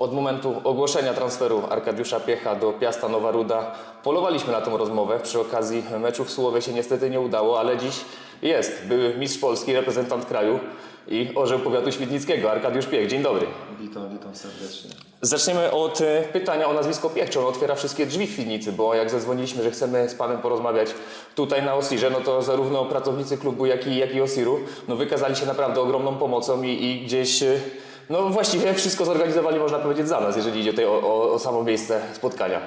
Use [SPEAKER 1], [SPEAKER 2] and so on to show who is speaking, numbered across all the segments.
[SPEAKER 1] Od momentu ogłoszenia transferu Arkadiusza Piecha do Piasta Nowa Ruda polowaliśmy na tą rozmowę. Przy okazji meczu w Sułowie się niestety nie udało, ale dziś jest były mistrz Polski, reprezentant kraju i orzeł powiatu świdnickiego, Arkadiusz Piech. Dzień dobry.
[SPEAKER 2] Witam, witam serdecznie.
[SPEAKER 1] Zaczniemy od e, pytania o nazwisko Piech. Czy on otwiera wszystkie drzwi w Świdnicy? Bo jak zadzwoniliśmy, że chcemy z Panem porozmawiać tutaj na Osirze, no to zarówno pracownicy klubu, jak i, jak i Osiru no wykazali się naprawdę ogromną pomocą i, i gdzieś... e, No właściwie wszystko zorganizowali, można powiedzieć, za nas, jeżeli idzie tutaj o, o, o samo miejsce spotkania.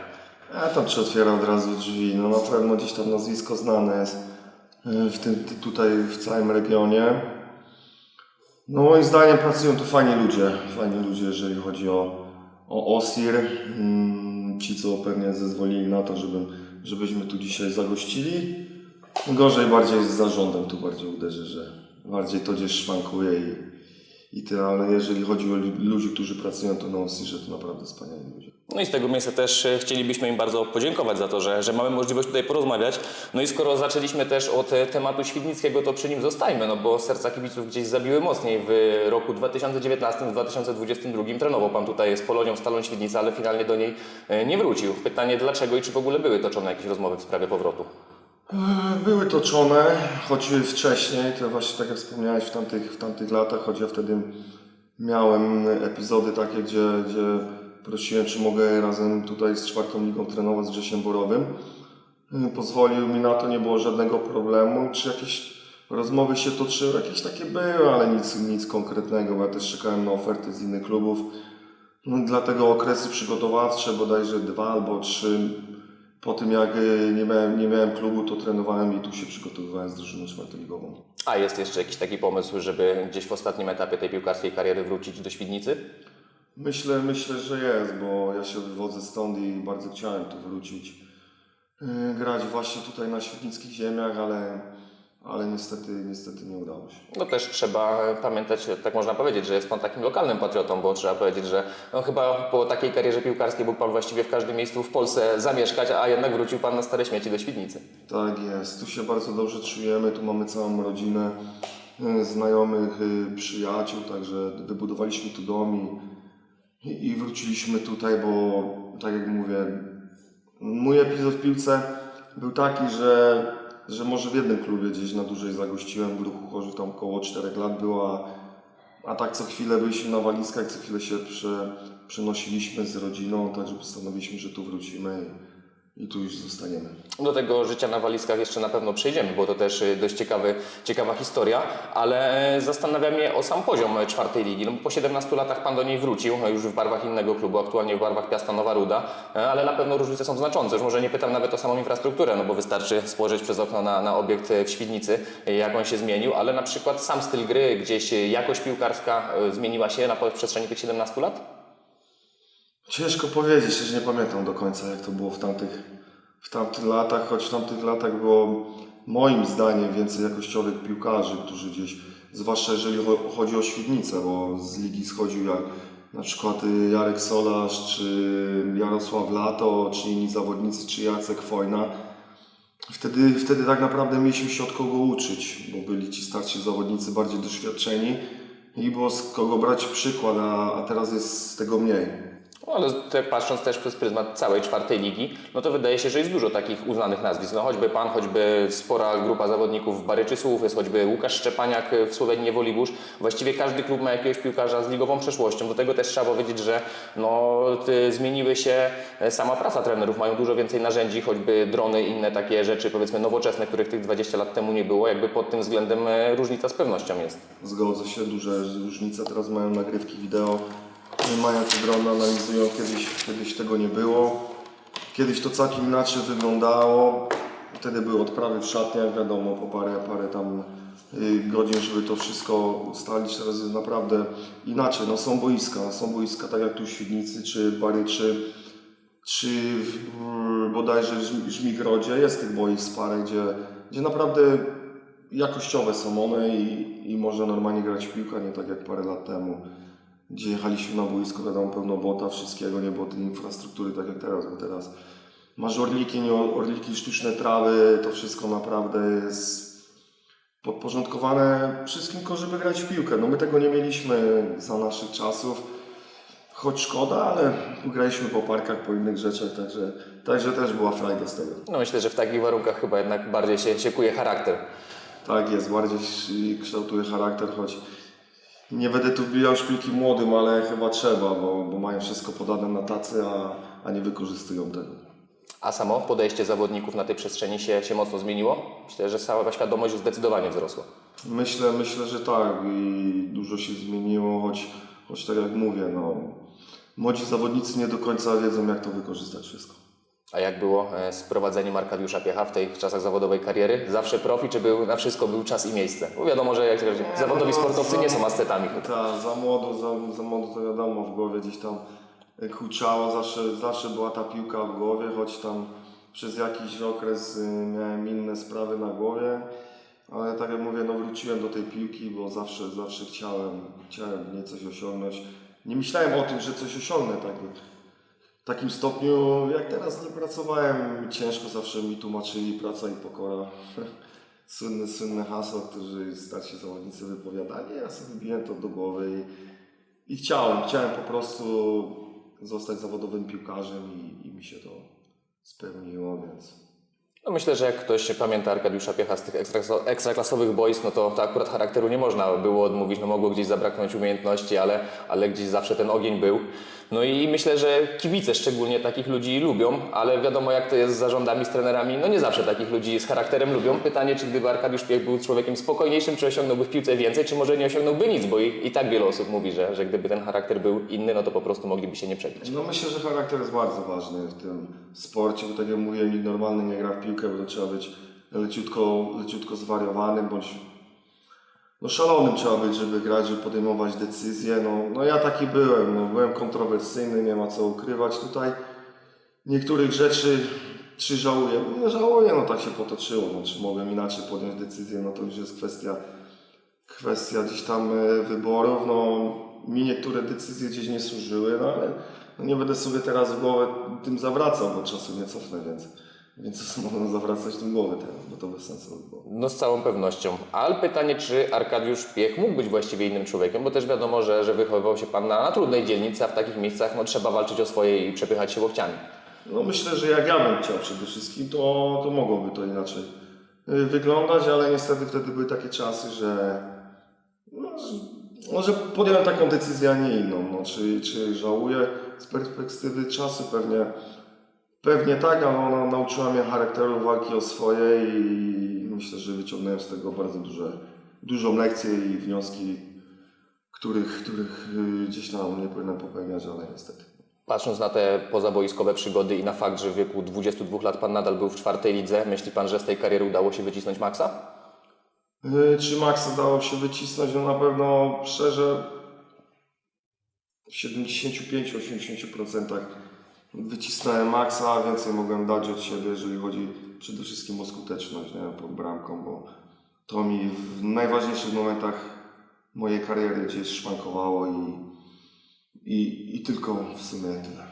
[SPEAKER 2] Ja tam czy otwieram od razu drzwi. No na pewno gdzieś tam nazwisko znane jest y, w tym, ty- tutaj w całym regionie. No moim zdaniem pracują tu fajni ludzie. Fajni ludzie, jeżeli chodzi o, o OSIR. Mm, Ci, co pewnie zezwolili na to, żeby, żebyśmy tu dzisiaj zagościli. Gorzej bardziej z zarządem tu bardziej uderzy, że bardziej to gdzieś szwankuje i, i tyle, ale jeżeli chodzi o lu- ludzi, którzy pracują tu na OSIR-ze, to naprawdę wspaniali ludzie.
[SPEAKER 1] No i z tego miejsca też e, chcielibyśmy im bardzo podziękować za to, że, że mamy możliwość tutaj porozmawiać. No i skoro zaczęliśmy też od e, tematu Świdnickiego, to przy nim zostajmy, no bo serca kibiców gdzieś zabiły mocniej. W roku 2019-2022 trenował Pan tutaj z Polonią Stalą Świdnica, ale finalnie do niej e, nie wrócił. Pytanie dlaczego i czy w ogóle były toczone jakieś rozmowy w sprawie powrotu?
[SPEAKER 2] E, Były toczone, choć wcześniej, to właśnie tak jak wspomniałeś w tamtych, w tamtych latach, choć ja wtedy miałem epizody takie, gdzie, gdzie prosiłem, czy mogę razem tutaj z czwartą ligą trenować z Grzesiem Borowym. E, Pozwolił mi na to, nie było żadnego problemu. Czy jakieś rozmowy się toczyły? Jakieś takie były, ale nic, nic konkretnego, bo ja też czekałem na oferty z innych klubów. No, dlatego okresy przygotowawcze, bodajże dwa albo trzy po tym jak y, nie miałem, nie miałem klubu, to trenowałem i tu się przygotowywałem z drużyną czwartoligową.
[SPEAKER 1] A jest jeszcze jakiś taki pomysł, żeby gdzieś w ostatnim etapie tej piłkarskiej kariery wrócić do Świdnicy?
[SPEAKER 2] Myślę, myślę, że jest, bo ja się wywodzę stąd i bardzo chciałem tu wrócić. Yy, grać właśnie tutaj na świetnickich ziemiach, ale, ale niestety, niestety nie udało się.
[SPEAKER 1] No też trzeba pamiętać, tak można powiedzieć, że jest Pan takim lokalnym patriotą, bo trzeba powiedzieć, że no chyba po takiej karierze piłkarskiej mógł Pan właściwie w każdym miejscu w Polsce zamieszkać, a jednak wrócił Pan na stare śmieci do Świdnicy.
[SPEAKER 2] Tak jest, tu się bardzo dobrze czujemy, tu mamy całą rodzinę y, znajomych, y, przyjaciół, także wybudowaliśmy tu dom i, i wróciliśmy tutaj, bo tak jak mówię, mój epizod w piłce był taki, że, że może w jednym klubie gdzieś na dłużej zagościłem, w ruchu Chorzów tam około 4 lat było, a, a tak co chwilę byliśmy na walizkach, co chwilę się prze, przenosiliśmy z rodziną, także postanowiliśmy, że tu wrócimy i, tu już zostaniemy.
[SPEAKER 1] Do tego życia na walizkach jeszcze na pewno przejdziemy, bo to też y, dość ciekawy, ciekawa historia, ale e, zastanawia mnie o sam poziom e, czwartej ligi. No, po 17 latach Pan do niej wrócił, już w barwach innego klubu, aktualnie w barwach Piasta Nowa Ruda, e, ale na pewno różnice są znaczące. Już może nie pytam nawet o samą infrastrukturę, no bo wystarczy spojrzeć przez okno na, na obiekt e, w Świdnicy, e, jak on się zmienił, ale na przykład sam styl gry, gdzieś e, jakość piłkarska e, zmieniła się na przestrzeni tych 17 lat?
[SPEAKER 2] Ciężko powiedzieć, że nie pamiętam do końca jak to było w tamtych, w tamtych latach, choć w tamtych latach było moim zdaniem więcej jakościowych piłkarzy, którzy gdzieś, zwłaszcza jeżeli cho- chodzi o Świdnicę, bo z ligi schodził jak na przykład y, Jarek Solarz, czy Jarosław Lato, czy inni zawodnicy, czy Jacek Fojna. Wtedy, wtedy tak naprawdę mieliśmy się od kogo uczyć, bo byli ci starsi zawodnicy bardziej doświadczeni i było z kogo brać przykład, a, a teraz jest z tego mniej.
[SPEAKER 1] No, ale te, patrząc też przez pryzmat całej czwartej ligi, no to wydaje się, że jest dużo takich uznanych nazwisk. No choćby Pan, choćby spora grupa zawodników Baryczy Słów, jest choćby Łukasz Szczepaniak w Słowenii Wolibórz. Właściwie każdy klub ma jakiegoś piłkarza z ligową przeszłością. Do tego też trzeba powiedzieć, że no, zmieniły się e, sama praca trenerów. Mają dużo więcej narzędzi, choćby drony, inne takie rzeczy powiedzmy nowoczesne, których tych 20 lat temu nie było. Jakby pod tym względem e, różnica z pewnością jest.
[SPEAKER 2] Zgodzę się, duże różnice. Teraz mają nagrywki wideo, mają te drony, analizują. Kiedyś, kiedyś tego nie było. Kiedyś to całkiem inaczej wyglądało. Wtedy były odprawy w szatniach, wiadomo, po parę, parę tam y, godzin, żeby to wszystko ustalić. Teraz jest naprawdę inaczej. No, są boiska, są boiska tak jak tu w Świdnicy czy Baryczy, czy w, w, bodajże w Żmi- Żmigrodzie. Jest tych boisk parę, gdzie, gdzie naprawdę jakościowe są one i, i można normalnie grać w piłkę, nie tak jak parę lat temu, gdzie jechaliśmy na boisko, wiadomo, pełno bota, wszystkiego, nie było tej infrastruktury tak jak teraz, bo teraz masz orliki, nie orliki, sztuczne trawy, to wszystko naprawdę jest podporządkowane wszystkim, tylko żeby grać w piłkę. No my tego nie mieliśmy za naszych czasów. choć szkoda, ale graliśmy po parkach, po innych rzeczach, także, także też była frajda z tego.
[SPEAKER 1] No myślę, że w takich warunkach chyba jednak bardziej się siekuje charakter.
[SPEAKER 2] Tak jest, bardziej kształtuje charakter, choć nie będę tu wbijał szpilki młodym, ale chyba trzeba, bo, bo mają wszystko podane na tacy, a, a nie wykorzystują tego.
[SPEAKER 1] A samo podejście zawodników na tej przestrzeni się, się mocno zmieniło? Myślę, że cała świadomość zdecydowanie wzrosła.
[SPEAKER 2] Myślę, myślę, że tak i dużo się zmieniło, choć, choć tak jak mówię, no, młodzi zawodnicy nie do końca wiedzą jak to wykorzystać wszystko.
[SPEAKER 1] A jak było e, z prowadzeniem Arkadiusza Piecha w tych czasach zawodowej kariery? Zawsze profi, czy był, na wszystko był czas i miejsce? Bo wiadomo, że jak zawodowi
[SPEAKER 2] no,
[SPEAKER 1] sportowcy
[SPEAKER 2] za-
[SPEAKER 1] nie są ascetami.
[SPEAKER 2] Tak, za młodo, za, za młodo to wiadomo, w głowie gdzieś tam huczało, zawsze, zawsze była ta piłka w głowie, choć tam przez jakiś okres y, miałem inne sprawy na głowie, ale tak jak mówię, no wróciłem do tej piłki, bo zawsze, zawsze chciałem, chciałem w niej coś osiągnąć. Nie myślałem o tym, że coś osiągnę tak, takim stopniu, jak teraz nie pracowałem, ciężko zawsze mi tłumaczyli praca i pokora. Słynne, słynne hasła, które starsi zawodnicy wypowiadali, ja sobie wbiłem to do głowy i, i chciałem, chciałem po prostu zostać zawodowym piłkarzem i, i mi się to spełniło, więc
[SPEAKER 1] No myślę, że jak ktoś pamięta Arkadiusza Piecha z tych ekstra, ekstraklasowych boisk, no to, to akurat charakteru nie można było odmówić, no mogło gdzieś zabraknąć umiejętności, ale, ale gdzieś zawsze ten ogień był. No i myślę, że kibice szczególnie takich ludzi lubią, ale wiadomo jak to jest z zarządami, z trenerami, no nie zawsze takich ludzi z charakterem lubią. Pytanie, czy gdyby Arkadiusz Piech był człowiekiem spokojniejszym, czy osiągnąłby w piłce więcej, czy może nie osiągnąłby nic, bo i, i tak wiele osób mówi, że, że gdyby ten charakter był inny, no to po prostu mogliby się nie przebić.
[SPEAKER 2] No myślę, że charakter jest bardzo ważny w tym sporcie, bo tak jak mówię, nikt normalny nie gra w piłkę, bo to trzeba być leciutko, leciutko zwariowanym bądź no szalonym trzeba być, żeby grać, żeby podejmować decyzje. No, no ja taki byłem, no, byłem kontrowersyjny, nie ma co ukrywać tutaj. Niektórych rzeczy czy żałuję? Nie żałuję, no tak się potoczyło. No, czy mogłem inaczej podjąć decyzję, no to już jest kwestia, kwestia gdzieś tam e, wyborów. No, mi niektóre decyzje gdzieś nie służyły, no ale no, nie będę sobie teraz w głowę tym zawracał, bo czasu nie cofnę, więc, więc mogę zawracać tym głowę teraz, bo to bez sensu by było.
[SPEAKER 1] No z całą pewnością. Ale pytanie, czy Arkadiusz Piech mógł być właściwie innym człowiekiem, bo też wiadomo, że, że wychowywał się Pan na, na trudnej dzielnicy, a w takich miejscach no, trzeba walczyć o swoje i przepychać się łokciami.
[SPEAKER 2] No myślę, że jak ja bym chciał przede wszystkim, to, to mogłoby to inaczej y, wyglądać, ale niestety wtedy były takie czasy, że, no, że, no, że podjąłem taką decyzję, a nie inną. No, czy, czy żałuję z perspektywy czasu? Pewnie, pewnie tak, ale ona nauczyła mnie charakteru walki o swoje i myślę, że wyciągnąłem z tego bardzo duże, dużą lekcję i wnioski, których, których y, gdzieś tam nie powinienem popełniać, ale niestety.
[SPEAKER 1] Patrząc na te pozaboiskowe przygody i na fakt, że w wieku 22 lat Pan nadal był w czwartej lidze, myśli Pan, że z tej kariery udało się wycisnąć maksa?
[SPEAKER 2] Yy, Czy maksa dało się wycisnąć? No na pewno szczerze w 75-80% wycisnąłem maksa, a więcej mogłem dać od siebie, jeżeli chodzi przede wszystkim o skuteczność nie? pod bramką, bo to mi w najważniejszych momentach mojej kariery gdzieś szwankowało i, i, i tylko w sumie tyle.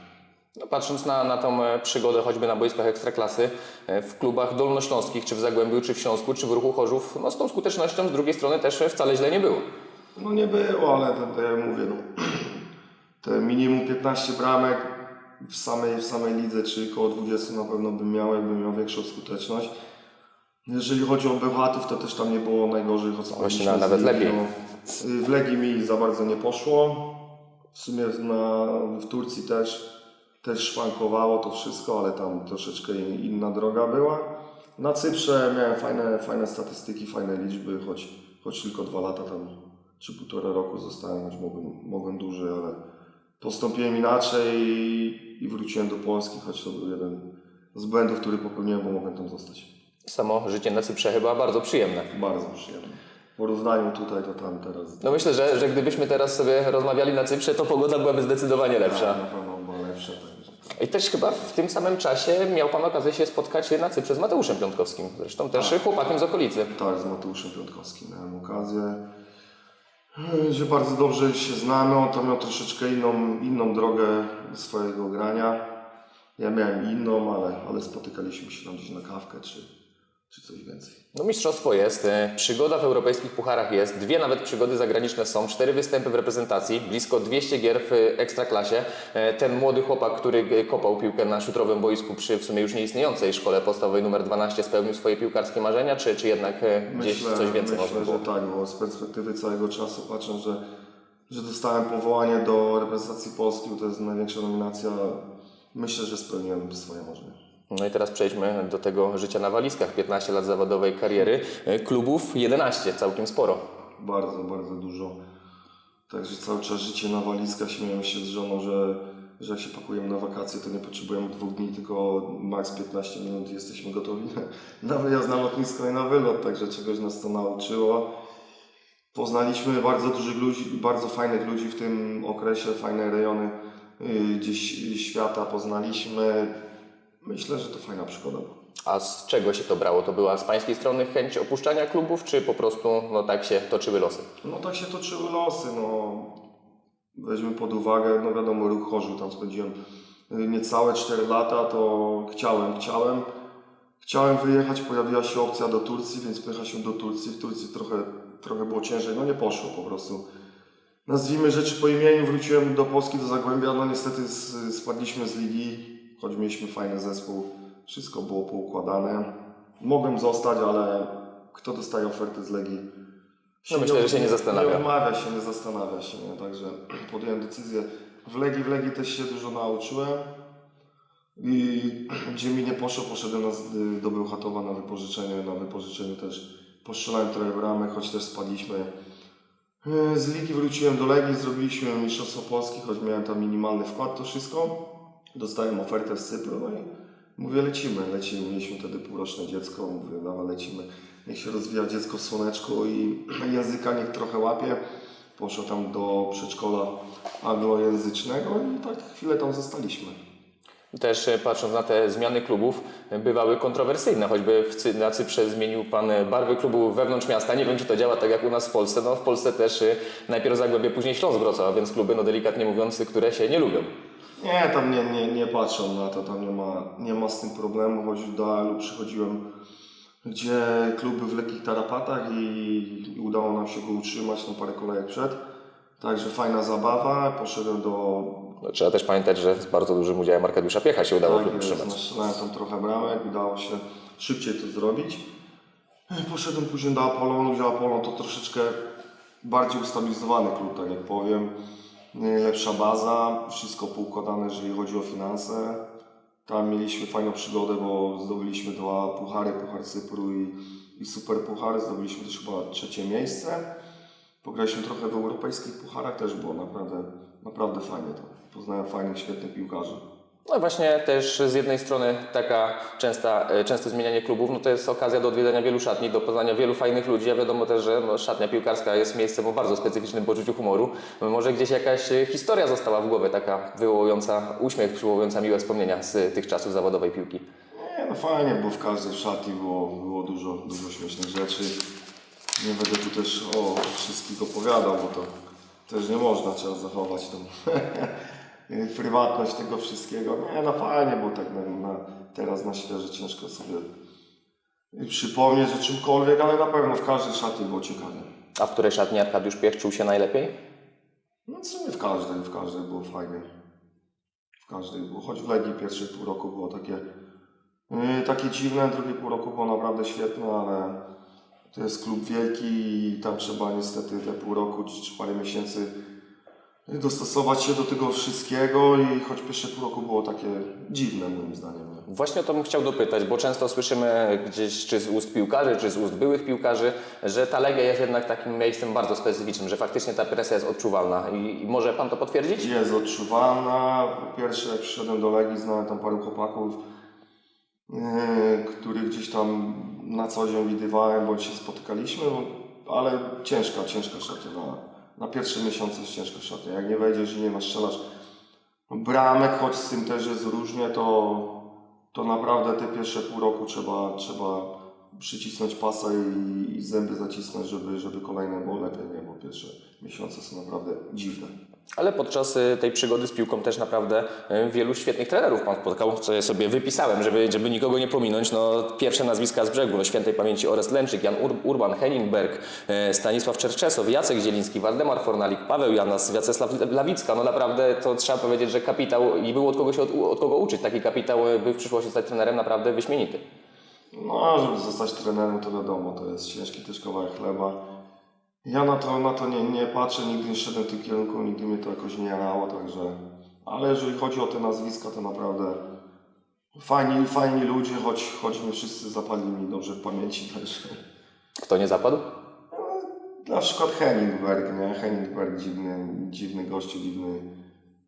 [SPEAKER 1] No, patrząc na, na tą e, przygodę choćby na boiskach ekstraklasy, e, w klubach dolnośląskich, czy w Zagłębiu, czy w Śląsku, czy w Ruchu Chorzów, no z tą skutecznością z drugiej strony też wcale źle nie było.
[SPEAKER 2] No nie było, ale to, to ja mówię, no, te minimum 15 bramek w samej, w samej lidze, czy koło 20 na pewno bym miał, jakbym miał większą skuteczność. Jeżeli chodzi o Bełchatów, to też tam nie było najgorzej. choć
[SPEAKER 1] Właśnie na- nawet lepiej.
[SPEAKER 2] No. W Legii mi za bardzo nie poszło. W sumie na, w Turcji też, też szwankowało to wszystko, ale tam troszeczkę inna droga była. Na Cyprze miałem fajne, fajne statystyki, fajne liczby, choć, choć tylko dwa lata tam, czy półtora roku zostałem, choć mogłem, mogłem dłużej, ale postąpiłem inaczej i, wróciłem do Polski, choć to był jeden z błędów, który popełniłem, bo mogłem tam zostać.
[SPEAKER 1] Samo życie na Cyprze chyba bardzo przyjemne.
[SPEAKER 2] Bardzo przyjemnie. W porównaniu tutaj do tam teraz.
[SPEAKER 1] No myślę, że, że gdybyśmy teraz sobie rozmawiali na Cyprze, to pogoda byłaby zdecydowanie lepsza.
[SPEAKER 2] Na pewno była lepsza. Także.
[SPEAKER 1] I też chyba w tym samym czasie miał Pan okazję się spotkać na Cyprze z Mateuszem Piątkowskim, zresztą też chłopakiem z okolicy.
[SPEAKER 2] Tak, z Mateuszem Piątkowskim miałem okazję. Że bardzo dobrze się znamy, on tam miał troszeczkę inną, inną drogę swojego grania. Ja miałem inną, ale, ale spotykaliśmy się tam gdzieś na kawkę czy, czy coś więcej.
[SPEAKER 1] No mistrzostwo jest, e, przygoda w europejskich pucharach jest, dwie nawet przygody zagraniczne są, cztery występy w reprezentacji, blisko 200 gier w e, ekstraklasie. E, Ten młody chłopak, który kopał piłkę na szutrowym boisku przy w sumie już nieistniejącej szkole podstawowej numer 12 spełnił swoje piłkarskie marzenia, czy, czy jednak gdzieś coś więcej
[SPEAKER 2] myślę,
[SPEAKER 1] można było?
[SPEAKER 2] że tak, bo z perspektywy całego czasu patrzę, że, że dostałem powołanie do reprezentacji Polski, bo to jest największa nominacja. Myślę, że spełniłem swoje marzenia.
[SPEAKER 1] No i teraz przejdźmy do tego życia na walizkach, 15 lat zawodowej kariery, E, klubów 11, całkiem sporo.
[SPEAKER 2] Bardzo, bardzo dużo. Także cały czas życie na walizkach. Śmiałem się z żoną, że, że jak się pakujemy na wakacje, to nie potrzebujemy dwóch dni, tylko maks 15 minut i jesteśmy gotowi na wyjazd na lotnisko i na wylot. Także czegoś nas to nauczyło. Poznaliśmy bardzo dużych ludzi, bardzo fajnych ludzi w tym okresie, fajne rejony y, gdzieś świata poznaliśmy. Myślę, że to fajna przygoda.
[SPEAKER 1] A z czego się to brało? To była z Pańskiej strony chęć opuszczania klubów, czy po prostu no, tak się toczyły losy?
[SPEAKER 2] No tak się toczyły losy, no. Weźmy pod uwagę, no wiadomo, ruch Chorzył, tam spędziłem y, niecałe 4 lata, to chciałem, chciałem. Chciałem wyjechać, pojawiła się opcja do Turcji, więc pojechałem do Turcji. W Turcji trochę, trochę było ciężej, no nie poszło po prostu. Nazwijmy rzeczy po imieniu, wróciłem do Polski, do Zagłębia, no niestety spadliśmy z ligi, choć mieliśmy fajny zespół, wszystko było poukładane. Mogłem zostać, ale kto dostaje oferty z Legii?
[SPEAKER 1] No myślę, że się nie zastanawia.
[SPEAKER 2] Nie odmawia się, nie zastanawia się, nie? także podjąłem decyzję. W Legii, w Legii też się dużo nauczyłem. I gdzie mi nie poszło, poszedłem do Bełchatowa na wypożyczenie. Na wypożyczeniu też postrzelałem trochę bramek, choć też spadliśmy. Yy, Z ligi wróciłem do Legii, zrobiliśmy Mistrzostwo Polski, choć miałem tam minimalny wkład, to wszystko. Dostałem ofertę z Cypru, no i mówię lecimy, lecimy. Mieliśmy wtedy półroczne dziecko, mówię dobra lecimy. Niech się rozwija dziecko w słoneczku i języka niech trochę łapie. Poszło tam do przedszkola anglojęzycznego i tak chwilę tam zostaliśmy.
[SPEAKER 1] Też e, patrząc na te zmiany klubów, bywały kontrowersyjne, choćby w Cy- na Cyprze zmienił Pan e, barwy klubu wewnątrz miasta. Nie wiem, czy to działa tak jak u nas w Polsce. No w Polsce też e, najpierw Zagłębie, później Śląsk Wrocław, więc kluby, no delikatnie mówiąc, które się nie lubią.
[SPEAKER 2] Nie, tam nie, nie, nie patrzą na to, tam nie ma, nie ma z tym problemu, choć do AL-u przychodziłem, gdzie kluby w lekkich tarapatach i, udało nam się go utrzymać, no parę kolejek przed. Także fajna zabawa, poszedłem do
[SPEAKER 1] No, trzeba też pamiętać, że z bardzo dużym udziałem Arkadiusza Piecha się udało
[SPEAKER 2] Tak
[SPEAKER 1] klub utrzymać.
[SPEAKER 2] Nastrzelałem tam trochę bramek, udało się szybciej to zrobić. Poszedłem później do Apolonu, gdzie Apolon to troszeczkę bardziej ustabilizowany klub, tak jak powiem. Lepsza baza, wszystko poukładane, jeżeli chodzi o finanse. Tam mieliśmy fajną przygodę, bo zdobyliśmy dwa puchary, Puchar Cypru i, i Super Puchar. Zdobyliśmy też chyba trzecie miejsce. Pograliśmy trochę w europejskich pucharach, też było naprawdę, naprawdę fajnie to. Poznałem fajnych, świetnych piłkarzy.
[SPEAKER 1] No właśnie też z jednej strony taka częsta, e, częste zmienianie klubów, no to jest okazja do odwiedzenia wielu szatni, do poznania wielu fajnych ludzi, a wiadomo też, że no, szatnia piłkarska jest miejscem o bardzo specyficznym poczuciu humoru. Może gdzieś jakaś historia została w głowie, taka wywołująca uśmiech, przywołująca miłe wspomnienia z tych czasów zawodowej piłki.
[SPEAKER 2] Nie, no fajnie, bo w każdej szatni było, było dużo, dużo śmiesznych rzeczy. Nie będę tu też o wszystkich opowiadał, bo to też nie można, trzeba zachować tą prywatność tego wszystkiego. Nie, no fajnie, bo tak na, na, teraz na świeże ciężko sobie przypomnieć o czymkolwiek, ale na pewno w każdej szatni było ciekawie.
[SPEAKER 1] A w której szatni Arkadiusz Piech czuł się najlepiej?
[SPEAKER 2] No w sumie w każdej, w każdej było fajnie. W każdej było, choć w Legii pierwsze pół roku było takie, yy, takie dziwne, drugie pół roku było naprawdę świetne, ale to jest klub wielki i tam trzeba niestety te pół roku czy czy parę miesięcy dostosować się do tego wszystkiego i choć pierwsze pół roku było takie dziwne moim zdaniem. Nie?
[SPEAKER 1] Właśnie o to bym chciał dopytać, bo często słyszymy gdzieś czy z ust piłkarzy, czy z ust byłych piłkarzy, że ta Legia jest jednak takim miejscem bardzo specyficznym, że faktycznie ta presja jest odczuwalna. I, i może Pan to potwierdzić?
[SPEAKER 2] Jest odczuwalna. Po pierwsze, jak przyszedłem do Legii, znałem tam paru chłopaków, yy, których gdzieś tam na co dzień widywałem, bądź się spotykaliśmy, no, ale ciężka, ciężka szatnia. Na, pierwsze miesiące jest ciężka szatnia. Jak nie wejdziesz i nie nastrzelasz bramek, choć z tym też jest różnie, to, to naprawdę te pierwsze pół roku trzeba, trzeba przycisnąć pasa i, i zęby zacisnąć, żeby, żeby kolejne było lepiej, nie? bo pierwsze miesiące są naprawdę dziwne.
[SPEAKER 1] Ale podczas y, tej przygody z piłką też naprawdę y, wielu świetnych trenerów Pan spotkał, co ja sobie wypisałem, żeby, żeby nikogo nie pominąć. No, pierwsze nazwiska z brzegu, no, świętej pamięci Orest Lęczyk, Jan Ur Urban, Henningberg, y, Stanisław Czerczesow, Jacek Zieliński, Waldemar Fornalik, Paweł Janas, Wiacesław Lawicka. No naprawdę to trzeba powiedzieć, że kapitał i było od kogo się od, od kogo uczyć. Taki kapitał, by w przyszłości stać trenerem naprawdę wyśmienity.
[SPEAKER 2] No, żeby zostać trenerem, to wiadomo, to jest ciężki też kawałek chleba. Ja na to, na to nie, nie patrzę, nigdy nie szedłem w tym kierunku, nigdy mnie to jakoś nie jarało, także... Ale jeżeli chodzi o te nazwiska, to naprawdę fajni, fajni ludzie, choć, choć nie wszyscy zapadli mi dobrze w pamięci też.
[SPEAKER 1] Kto nie zapadł?
[SPEAKER 2] Na przykład Henningberg, nie? Henningberg dziwny, dziwny gościu, dziwny,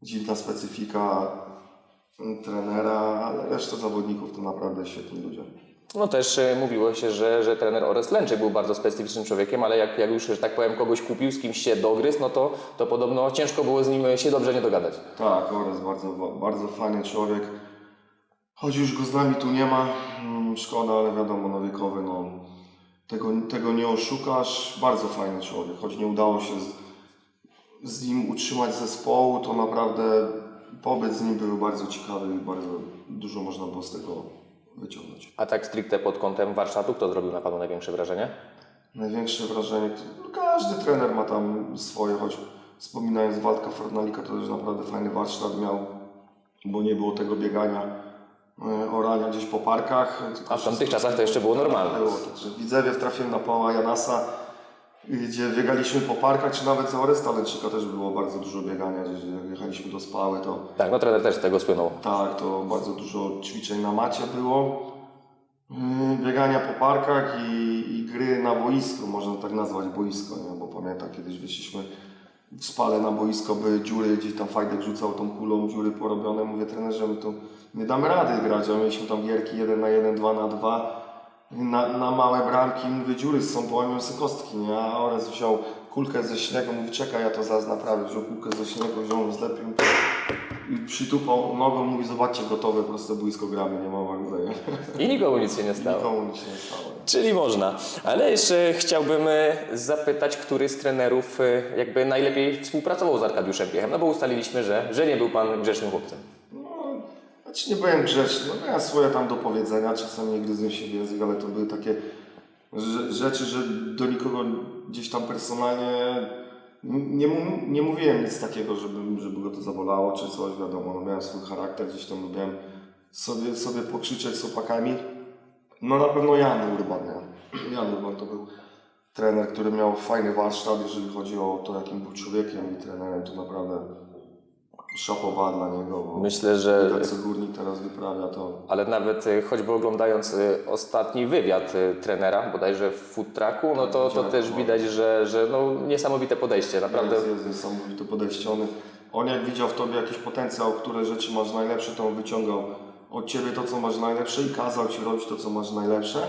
[SPEAKER 2] dziwna specyfika trenera, ale reszta zawodników to naprawdę świetni ludzie.
[SPEAKER 1] No też e, mówiło się, że, że trener Orest Lęczyk był bardzo specyficznym człowiekiem, ale jak, jak już, że tak powiem, kogoś kupił, z kimś się dogryzł, no to, to podobno ciężko było z nim się dobrze nie dogadać.
[SPEAKER 2] Tak, Ores bardzo, bardzo fajny człowiek. Choć już go z nami tu nie ma, mm, szkoda, ale wiadomo, no wiekowy, no tego, tego nie oszukasz. Bardzo fajny człowiek, choć nie udało się z, z nim utrzymać zespołu, to naprawdę pobyt z nim był bardzo ciekawy i bardzo dużo można było z tego wyciągnąć.
[SPEAKER 1] A tak stricte pod kątem warsztatu, kto zrobił na Panu największe wrażenie?
[SPEAKER 2] Największe wrażenie, to, no każdy trener ma tam swoje, choć wspominając Waldka Fornalika, to też naprawdę fajny warsztat miał, bo nie było tego biegania, e, orania gdzieś po parkach.
[SPEAKER 1] A w tamtych czasach to jeszcze było normalne.
[SPEAKER 2] Było, także w Widzewie trafiłem na Pała Janasa, gdzie biegaliśmy po parkach, czy nawet za Oresta Lęczyka też było bardzo dużo biegania, gdzie jechaliśmy do Spały, to
[SPEAKER 1] Tak, no trener też tego słynął.
[SPEAKER 2] tak, to bardzo dużo ćwiczeń na macie było. Yy, Biegania po parkach i, i gry na boisku, można tak nazwać boisko, nie? bo pamiętam kiedyś wyszliśmy w spale na boisko, były dziury, gdzieś tam Fajdek rzucał tą kulą, dziury porobione, mówię trenerze, my tu nie damy rady grać, a mieliśmy tam gierki 1 na 1, 2 na 2, na, na małe bramki, mówię dziury są, połamią sobie kostki, nie? a Orez wziął kulkę ze śniegu, mówi czekaj, ja to zaraz naprawię, wziął kulkę ze śniegu, wziął zlepił i przytupał nogą, mówi zobaczcie, gotowe, proste boisko gramy, nie ma marudzenia.
[SPEAKER 1] I nikomu nic się nie stało.
[SPEAKER 2] Nikomu nic się nie stało.
[SPEAKER 1] Czyli można. Ale jeszcze chciałbym e, zapytać, który z trenerów e, jakby najlepiej współpracował z Arkadiuszem Piechem, no bo ustaliliśmy, że, że nie był Pan grzecznym chłopcem.
[SPEAKER 2] Znaczy nie byłem grzeczny, no miałem swoje tam do powiedzenia, czasami gryzłem się w język, ale to były takie rze- rzeczy, że do nikogo gdzieś tam personalnie nie, nie mówiłem nic takiego, żeby, żeby go to zabolało czy coś, wiadomo, no miałem swój charakter, gdzieś tam lubiłem sobie, sobie pokrzyczeć z chłopakami. No na pewno Jan Urban, nie? Jan Urban to był trener, który miał fajny warsztat, jeżeli chodzi o to, jakim był człowiekiem i trenerem, to naprawdę szapoba dla niego, bo
[SPEAKER 1] Myślę, że
[SPEAKER 2] tak co Górnik teraz wyprawia, to
[SPEAKER 1] Ale nawet y, choćby oglądając y, ostatni wywiad y, trenera, bodajże w food trucku, no to, to też widać, że, że no, niesamowite podejście, naprawdę.
[SPEAKER 2] jest, jest niesamowite podejście. On, on jak widział w Tobie jakiś potencjał, które rzeczy masz najlepsze, to on wyciągał od Ciebie to, co masz najlepsze i kazał Ci robić to, co masz najlepsze.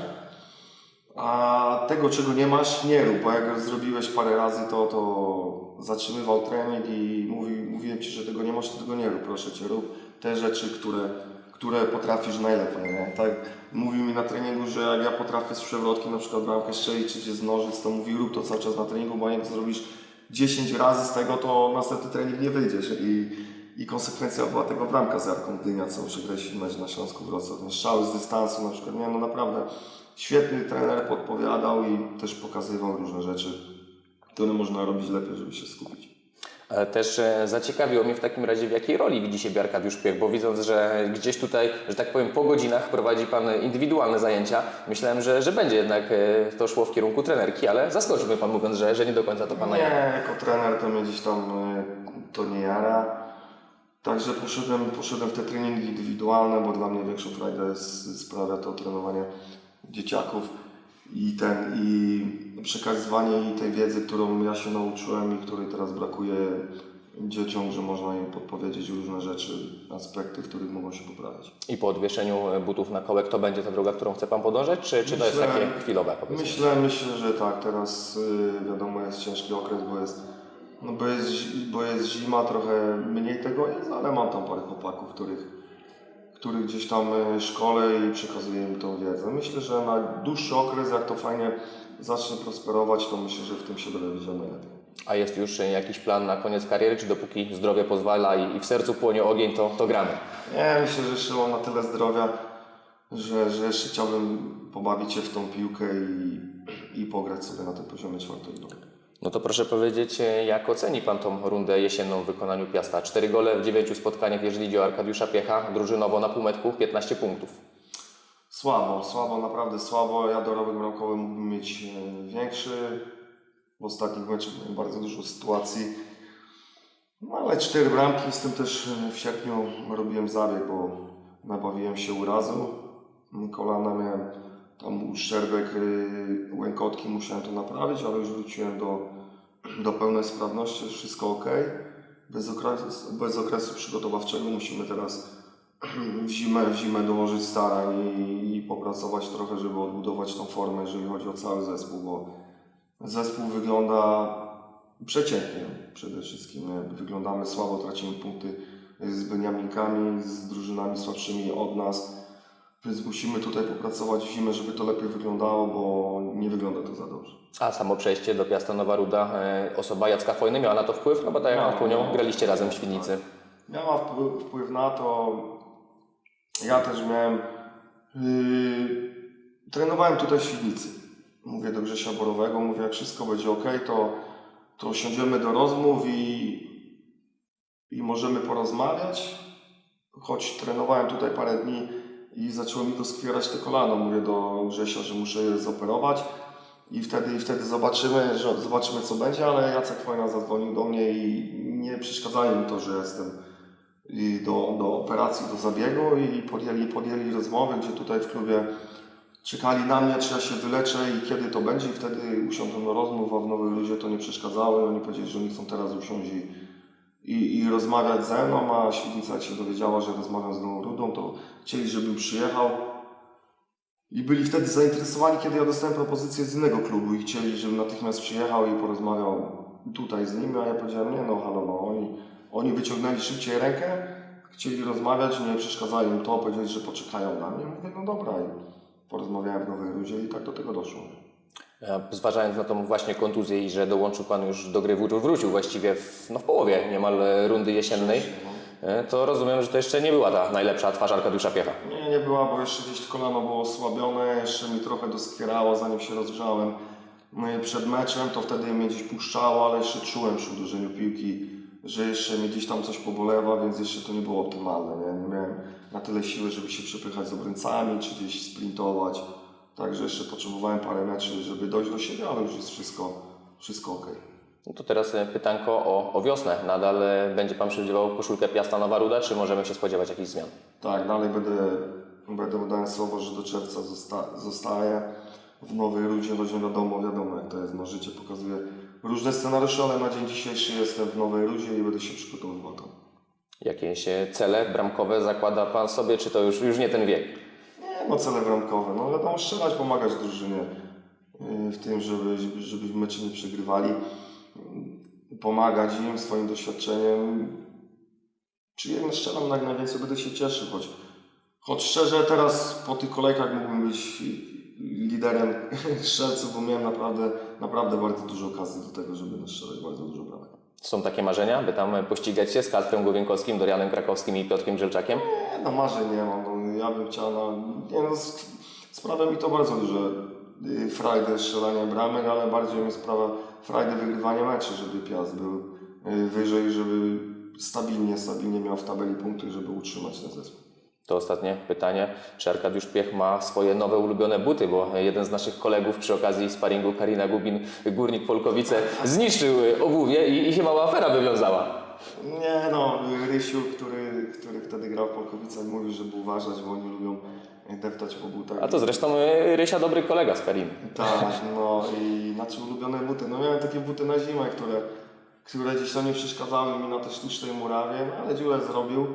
[SPEAKER 2] A tego, czego nie masz, nie rób, bo jak zrobiłeś parę razy, to, to zatrzymywał trening i mówi, mówiłem Ci, że tego nie masz, to tego nie rób, proszę Cię, rób te rzeczy, które, które potrafisz najlepiej, nie? Tak mówił mi na treningu, że jak ja potrafię z przewrotki na przykład bramkę strzelić, czy z nożyc, to mówi rób to cały czas na treningu, bo jak zrobisz 10 razy z tego, to następny trening nie wyjdziesz i, i konsekwencja była tego bramka z Jarką Dynia, co przegraliśmy mecz na Śląsku Wrocław, ten strzały z dystansu na przykład, nie, no naprawdę świetny trener podpowiadał i też pokazywał różne rzeczy, które można robić lepiej, żeby się skupić.
[SPEAKER 1] Ale Też e, zaciekawiło mnie w takim razie, w jakiej roli widzi siebie Arkadiusz Piech, bo widząc, że gdzieś tutaj, że tak powiem, po godzinach prowadzi Pan indywidualne zajęcia, myślałem, że, że będzie jednak e, to szło w kierunku trenerki, ale zaskoczył mnie Pan mówiąc, że, że nie do końca to Pana
[SPEAKER 2] Nie,
[SPEAKER 1] jara.
[SPEAKER 2] jako trener to mnie gdzieś tam to nie jara. Także poszedłem, poszedłem w te treningi indywidualne, bo dla mnie większą frajdę sprawia to trenowanie dzieciaków i ten i przekazywanie tej wiedzy, którą ja się nauczyłem i której teraz brakuje dzieciom, że można im podpowiedzieć różne rzeczy, aspekty, w których mogą się poprawić.
[SPEAKER 1] I po odwieszeniu e, butów na kołek to będzie ta droga, którą chce Pan podążać, czy, czy to jest
[SPEAKER 2] Myślę-
[SPEAKER 1] takie chwilowe powiedzmy?
[SPEAKER 2] Myślę, myślę, że tak. Teraz y, wiadomo jest ciężki okres, bo jest, no bo, jest, bo jest zima, trochę mniej tego jest, ale mam tam parę chłopaków, których, których gdzieś tam y, szkole i przekazuję im tą wiedzę. Myślę, że na dłuższy okres, jak to fajnie zacznie prosperować, to myślę, że w tym się będę widział najlepiej.
[SPEAKER 1] A jest już e, jakiś plan na koniec kariery, czy dopóki zdrowie pozwala i, i w sercu płonie ogień, to, to gramy?
[SPEAKER 2] Nie, myślę, że jeszcze mam na tyle zdrowia, że, że jeszcze chciałbym pobawić się w tą piłkę i, i pograć sobie na tym poziomie czwartoligowym.
[SPEAKER 1] No to proszę powiedzieć, e, jak oceni Pan tą rundę jesienną w wykonaniu Piasta? Cztery gole w dziewięciu spotkaniach, jeżeli idzie o Arkadiusza Piecha, drużynowo na półmetku 15 punktów.
[SPEAKER 2] Słabo, słabo, naprawdę słabo. Ja dorobek bramkowy mógłbym mieć e, większy. W ostatnich meczach miałem bardzo dużo sytuacji. No ale cztery bramki, z tym też e, w sierpniu robiłem zabieg, bo nabawiłem się urazu. Kolana miałem tam uszczerbek e, łękotki, musiałem to naprawić, ale już wróciłem do, do pełnej sprawności, wszystko ok. Bez okresu, bez okresu przygotowawczego musimy teraz w zimę, w zimę dołożyć starań i, i popracować trochę, żeby odbudować tą formę, jeżeli chodzi o cały zespół, bo zespół wygląda przeciętnie przede wszystkim. Wyglądamy słabo, tracimy punkty z Beniaminkami, z drużynami słabszymi od nas, więc musimy tutaj popracować w zimę, żeby to lepiej wyglądało, bo nie wygląda to za dobrze.
[SPEAKER 1] A samo przejście do Piasta Nowa Ruda, e, osoba Jacka Fojny miała na to wpływ? No bo tak jak
[SPEAKER 2] Miała, miała.
[SPEAKER 1] graliście razem w Świdnicy.
[SPEAKER 2] Miała wpływ, wpływ na to. Ja też miałem. Yy, trenowałem tutaj w Świdnicy. Mówię do Grzesia Borowego, mówię, jak wszystko będzie ok, to, to siądziemy do rozmów i, i możemy porozmawiać. Choć trenowałem tutaj parę dni i zaczęło mi doskwierać te kolano. Mówię do Grzesia, że muszę je zoperować. I wtedy, i wtedy zobaczymy, że, zobaczymy co będzie, ale Jacek Fajna zadzwonił do mnie i nie przeszkadzało mi to, że jestem do, do operacji, do zabiegu i podjęli, podjęli rozmowę, gdzie tutaj w klubie czekali na mnie, czy ja się wyleczę i kiedy to będzie i wtedy usiądłem do rozmów, a w Nowej Ludzie to nie przeszkadzało i oni powiedzieli, że oni chcą teraz usiąść i, i, i rozmawiać ze mną, a Świdnica jak się dowiedziała, że rozmawiam z Nową Rudą, to chcieli, żebym przyjechał i byli wtedy zainteresowani, kiedy ja dostałem propozycję z innego klubu i chcieli, żebym natychmiast przyjechał i porozmawiał tutaj z nimi, a ja powiedziałem, nie no, halo, no, oni, oni wyciągnęli szybciej rękę, chcieli rozmawiać, nie przeszkadzało im to, powiedzieli, że poczekają na mnie. Mówię, no dobra, i porozmawiałem w Nowej Rudzie i tak do tego doszło.
[SPEAKER 1] E, Zważając na tą właśnie kontuzję i że dołączył Pan już do gry, wró- wrócił właściwie w, no w połowie niemal rundy jesiennej, e, to rozumiem, że to jeszcze nie była ta najlepsza twarz Arkadiusza Piecha.
[SPEAKER 2] Nie, nie była, bo jeszcze gdzieś kolano było osłabione, jeszcze mi trochę doskwierało, zanim się rozgrzałem No przed meczem, to wtedy mnie gdzieś puszczało, ale jeszcze czułem przy uderzeniu piłki, że jeszcze mi gdzieś tam coś pobolewa, więc jeszcze to nie było optymalne. Nie, nie miałem na tyle siły, żeby się przepychać z obrońcami, czy gdzieś sprintować. Także jeszcze potrzebowałem parę meczy, żeby dojść do siebie, ale już jest wszystko, wszystko ok.
[SPEAKER 1] No to teraz e, pytanko o, o wiosnę. Nadal e, będzie Pan przywdziewał koszulkę Piasta Nowa Ruda, czy możemy się spodziewać jakichś zmian?
[SPEAKER 2] Tak, dalej będę, będę dałem słowo, że do czerwca zosta, zostaję w Nowej Rudzie, nie wiadomo, wiadomo jak to jest, no życie pokazuje różne scenariusze, ale na dzień dzisiejszy jestem w Nowej Rudzie i będę się przygotowywał tam.
[SPEAKER 1] Jakieś e, cele bramkowe zakłada Pan sobie, czy to już, już nie ten wiek?
[SPEAKER 2] Nie no, cele bramkowe, no wiadomo, strzelać, pomagać drużynie yy, w tym, żeby, żeby, mecze nie przegrywali, pomagać im swoim doświadczeniem. Przyjemnie strzelam, jak najwięcej będę się cieszył, choć, choć szczerze teraz po tych kolejkach mógłbym być liderem strzelców, bo miałem naprawdę, naprawdę bardzo dużo okazji do tego, żeby nastrzelać bardzo dużo bramek.
[SPEAKER 1] Są takie marzenia, by tam pościgać się z Kacprem Głowienkowskim, Dorianem Krakowskim i Piotrkiem Żelczakiem?
[SPEAKER 2] Nie, no marzeń nie mam. No, ja bym chciał, no, nie no, sprawia mi to bardzo dużo y, frajdy strzelania bramek, ale bardziej mi sprawia frajdy wygrywania meczy, żeby Piast był y, wyżej, żeby stabilnie, stabilnie miał w tabeli punkty, żeby utrzymać ten zespół.
[SPEAKER 1] To ostatnie pytanie. Czy Arkadiusz Piech ma swoje nowe ulubione buty? Bo jeden z naszych kolegów przy okazji sparingu Karina Gubin, Górnik Polkowice, zniszczył obuwie i, i się mała afera wywiązała.
[SPEAKER 2] Nie no, Rysiu, który, który wtedy grał w Polkowicach, mówił, żeby uważać, bo oni lubią deptać po butach.
[SPEAKER 1] A to zresztą e, Rysia dobry kolega z Kariny.
[SPEAKER 2] Tak, no i znaczy ulubione buty. No miałem takie buty na zimę, które, które gdzieś tam nie przeszkadzały mi na tej sztucznej murawie, no ale dziurę zrobił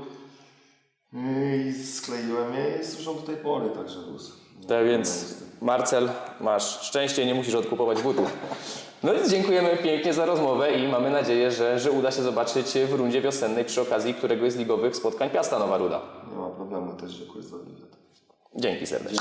[SPEAKER 2] i skleiłem je i służą do tej pory, także luz.
[SPEAKER 1] Tak więc Marcel, masz szczęście, nie musisz odkupować butów. No więc dziękujemy pięknie za rozmowę i mamy nadzieję, że, że uda się zobaczyć w rundzie wiosennej przy okazji któregoś z ligowych spotkań Piasta Nowa Ruda.
[SPEAKER 2] Nie ma problemu, też dziękuję za wywiad.
[SPEAKER 1] Dzięki serdecznie.